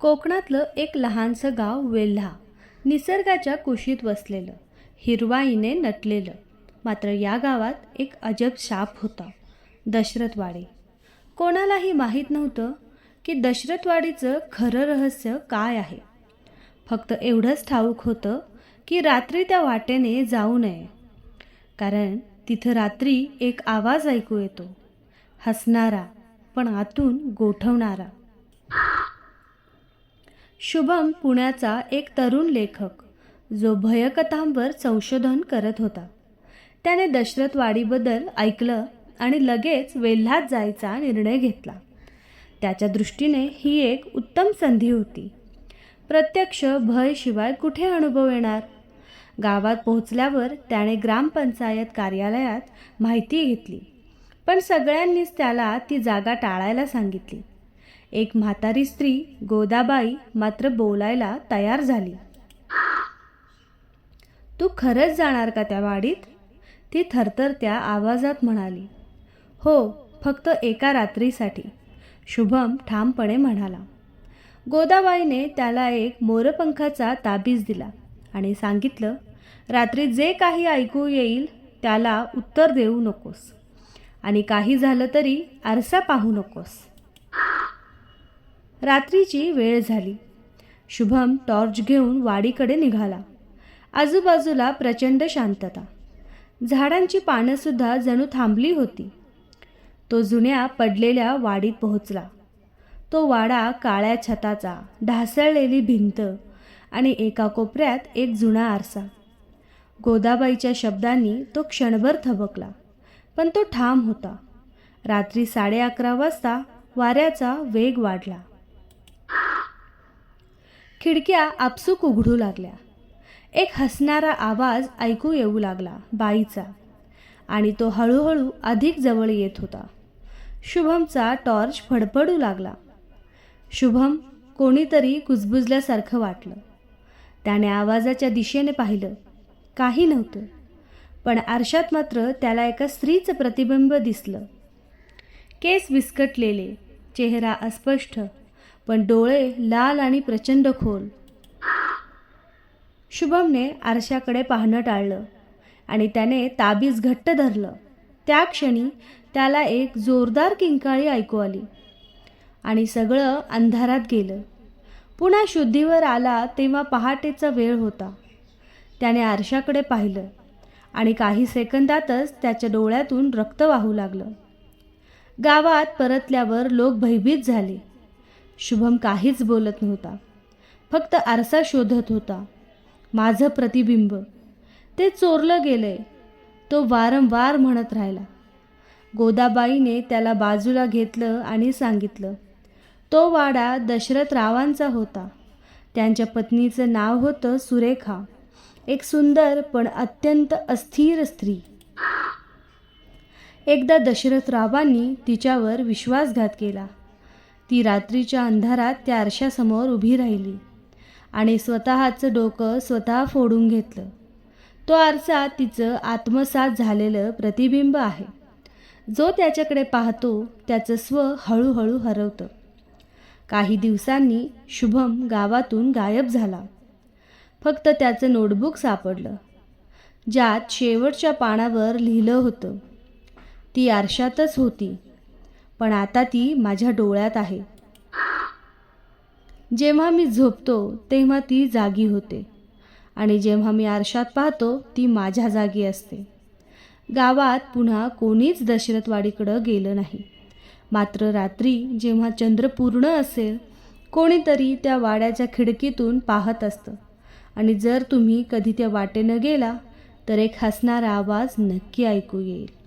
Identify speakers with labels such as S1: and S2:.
S1: कोकणातलं एक लहानसं गाव वेल्हा. निसर्गाच्या कुशीत वसलेलं. हिरवाईने नटलेलं. मात्र या गावात एक अजब शाप होता. दशरथवाडी. कोणालाही माहीत नव्हतं की दशरथवाडीचं खरं रहस्य काय आहे. फक्त एवढंच ठाऊक होतं की रात्री त्या वाटेने जाऊ नये. कारण तिथं रात्री एक आवाज ऐकू येतो. हसणारा पण आतून गोठवणारा. शुभम पुण्याचा एक तरुण लेखक जो भयकथांवर संशोधन करत होता. त्याने दशरथवाडीबद्दल ऐकलं आणि लगेच वेल्हात जायचा निर्णय घेतला. त्याच्या दृष्टीने ही एक उत्तम संधी होती. प्रत्यक्ष भयशिवाय कुठे अनुभव येणार? गावात पोहोचल्यावर त्याने ग्रामपंचायत कार्यालयात माहिती घेतली पण सगळ्यांनीच त्याला ती जागा टाळायला सांगितली. एक म्हातारी स्त्री गोदाबाई मात्र बोलायला तयार झाली. तू खरंच जाणार का त्या वाडीत? ती थरथरत्या आवाजात म्हणाली. हो फक्त एका रात्रीसाठी शुभम ठामपणे म्हणाला. गोदाबाईने त्याला एक मोरपंखाचा ताबीज दिला आणि सांगितलं रात्री जे काही ऐकू येईल त्याला उत्तर देऊ नकोस आणि काही झालं तरी आरसा पाहू नकोस. रात्रीची वेळ झाली. शुभम टॉर्च घेऊन वाडीकडे निघाला. आजूबाजूला प्रचंड शांतता. झाडांची पानंसुद्धा जणू थांबली होती. तो जुन्या पडलेल्या वाडीत पोहोचला. तो वाडा काळ्या छताचा ढासळलेली भिंत आणि एका कोपऱ्यात एक जुना आरसा. गोदाबाईच्या शब्दांनी तो क्षणभर थबकला पण तो ठाम होता. रात्री साडे अकरा वाजता वाऱ्याचा वेग वाढला. खिडक्या आपसूक उघडू लागल्या. एक हसणारा आवाज ऐकू येऊ लागला बाईचा. आणि तो हळूहळू अधिक जवळ येत होता. शुभमचा टॉर्च फडफडू लागला. शुभम कोणीतरी कुजबुजल्यासारखं वाटलं. त्याने आवाजाच्या दिशेने पाहिलं. काही नव्हतं. पण आरशात मात्र त्याला एका स्त्रीचं प्रतिबिंब दिसलं. केस विस्कटलेले चेहरा अस्पष्ट पण डोळे लाल आणि प्रचंड खोल. शुभमने आरशाकडे पाहणं टाळलं आणि त्याने ताबीज घट्ट धरलं. त्या क्षणी त्याला एक जोरदार किंकाळी ऐकू आली आणि सगळं अंधारात गेलं. पुन्हा शुद्धीवर आला तेव्हा पहाटेचा वेळ होता. त्याने आरशाकडे पाहिलं आणि काही सेकंदातच त्याच्या डोळ्यातून रक्त वाहू लागलं. गावात परतल्यावर लोक भयभीत झाले. शुभम काहीच बोलत नव्हता. फक्त आरसा शोधत होता. माझं प्रतिबिंब. ते चोरलं गेलंय. तो वारंवार म्हणत राहिला. गोदाबाईने त्याला बाजूला घेतलं आणि सांगितलं. तो वाडा दशरथ रावांचा होता. त्यांच्या पत्नीचं नाव होतं सुरेखा. एक सुंदर पण अत्यंत अस्थिर स्त्री. एकदा दशरथरावांनी तिच्यावर विश्वासघात केला. ती रात्रीच्या अंधारात त्या आरशासमोर उभी राहिली आणि स्वतःचं डोकं स्वतः फोडून घेतलं. तो आरसा तिचं आत्मसात झालेलं प्रतिबिंब आहे. जो त्याच्याकडे पाहतो त्याचं स्व हळूहळू हरवतं. काही दिवसांनी शुभम गावातून गायब झाला. फक्त त्याचं नोटबुक सापडलं. ज्यात शेवटच्या पानावर लिहिलं होतं ती आरशातच होती. पण आता ती माझ्या डोळ्यात आहे. जेव्हा मी झोपतो तेव्हा ती जागी होते. आणि जेव्हा मी आरशात पाहतो ती माझ्या जागी असते. गावात पुन्हा कोणीच दशरथवाडीकडं गेलं नाही. मात्र रात्री जेव्हा चंद्र पूर्ण असेल कोणीतरी त्या वाड्याच्या खिडकीतून पाहत असतं. आणि जर तुम्ही कधी त्या वाटेनं गेला तर एक हसणारा आवाज नक्की ऐकू येईल.